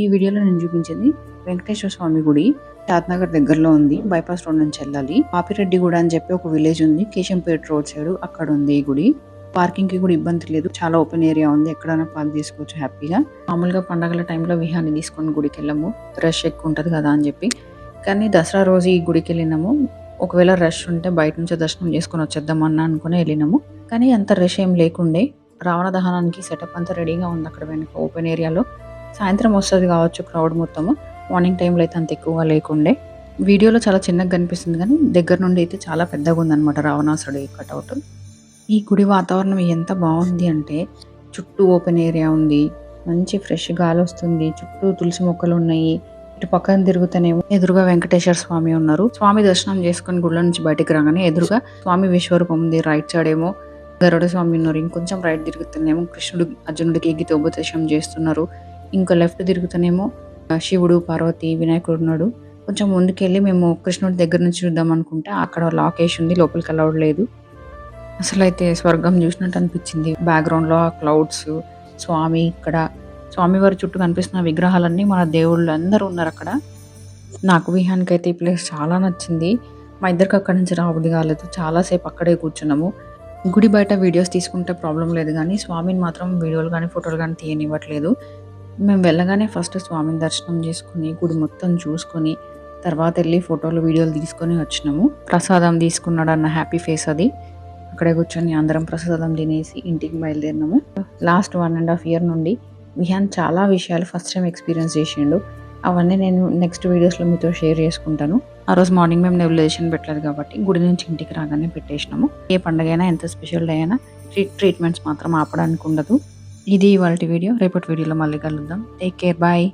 ఈ వీడియోలో నేను చూపించింది వెంకటేశ్వర స్వామి గుడి. తాత్నగర్ దగ్గరలో ఉంది. బైపాస్ రోడ్ నుంచి వెళ్ళాలి. పాపిరెడ్డి గూడ అని చెప్పి ఒక విలేజ్ ఉంది. కేశంపేట రోడ్ సైడ్ అక్కడ ఉంది ఈ గుడి. పార్కింగ్కి కూడా ఇబ్బంది లేదు. చాలా ఓపెన్ ఏరియా ఉంది. ఎక్కడైనా పార్క్ చేసుకోవచ్చు హ్యాపీగా మామూలుగా పండగల టైంలో విహాన్ని తీసుకొని గుడికి వెళ్ళాము. రష్ ఎక్కువ ఉంటది కదా అని చెప్పి. కానీ దసరా రోజు ఈ గుడికి వెళ్ళినాము. ఒకవేళ రష్ ఉంటే బయట నుంచి దర్శనం చేసుకొని వచ్చేద్దాం అనుకుని వెళ్ళినాము. కానీ అంత రష్ ఏం లేకుండే. రావణ దహనానికి సెటప్ అంతా రెడీగా ఉంది అక్కడ వెనక ఓపెన్ ఏరియాలో సాయంత్రం వస్తుంది కావచ్చు క్రౌడ్ మొత్తము. మార్నింగ్ టైంలో అయితే అంత ఎక్కువగా లేకుండే. వీడియోలో చాలా చిన్నగా కనిపిస్తుంది కానీ దగ్గర నుండి అయితే చాలా పెద్దగా ఉందన్నమాట రావణాసుడి కటౌట్. ఈ గుడి వాతావరణం ఎంత బాగుంది అంటే చుట్టూ ఓపెన్ ఏరియా ఉంది. మంచి ఫ్రెష్ గాలి వస్తుంది. చుట్టూ తులసి మొక్కలు ఉన్నాయి. ఇటు పక్కన తిరుగుతానేమో ఎదురుగా వెంకటేశ్వర స్వామి ఉన్నారు. స్వామి దర్శనం చేసుకుని గుళ్ళ నుంచి బయటకు రాగానే ఎదురుగా స్వామి విశ్వరూపం ఉంది. రైట్ సైడ్ ఏమో గరుడ స్వామి ఉన్నారు. ఇంకొంచెం రైట్ తిరుగుతున్నేమో కృష్ణుడు అర్జునుడికి గీత ఉపదేశం చేస్తున్నారు. ఇంకా లెఫ్ట్ తిరుగుతానేమో శివుడు పార్వతి వినాయకుడు ఉన్నాడు. కొంచెం ముందుకెళ్ళి మేము కృష్ణుడి దగ్గర నుంచి చూద్దాం అనుకుంటే అక్కడ లాక్ వేసి ఉంది లోపలికి అలౌడ్ లేదు. అసలు అయితే స్వర్గం చూసినట్టు అనిపించింది. బ్యాక్గ్రౌండ్లో ఆ క్లౌడ్స్ స్వామి ఇక్కడ స్వామి వారి చుట్టూ కనిపిస్తున్న విగ్రహాలన్నీ మన దేవుళ్ళు అందరూ ఉన్నారు అక్కడ. నాకు విహానికి అయితే ఈ ప్లేస్ చాలా నచ్చింది. మా ఇద్దరికి అక్కడి నుంచి రాబుద్ది కాలేదు చాలాసేపు అక్కడే కూర్చున్నాము. గుడి బయట వీడియోస్ తీసుకుంటే ప్రాబ్లం లేదు కానీ స్వామిని మాత్రం వీడియోలు కానీ ఫోటోలు కానీ తీయనివ్వట్లేదు. మేము వెళ్ళగానే ఫస్ట్ స్వామిని దర్శనం చేసుకుని గుడి మొత్తం చూసుకొని తర్వాత వెళ్ళి ఫోటోలు వీడియోలు తీసుకొని వచ్చినాము. ప్రసాదం తీసుకున్నాడు అన్న హ్యాపీ ఫేస్ అది. అక్కడే కూర్చొని అందరం ప్రసాదం తినేసి ఇంటికి బయలుదేరినాము. Last one and half year నుండి విహాన్ చాలా విషయాలు ఫస్ట్ టైం ఎక్స్పీరియన్స్ చేసిండు. అవన్నీ నేను నెక్స్ట్ వీడియోస్లో మీతో షేర్ చేసుకుంటాను. ఆ రోజు మార్నింగ్ మేము నెబులైజేషన్ పెట్టలేదు కాబట్టి గుడి నుంచి ఇంటికి రాగానే పెట్టేసినాము. ఏ పండుగ అయినా ఎంత స్పెషల్ డే అయినా ట్రీట్ ట్రీట్మెంట్స్ మాత్రం ఆపడానికి ఉండదు. ఇది ఇవాళ వీడియో. రేపటి వీడియోలో మళ్ళీ కలుద్దాం. Take care bye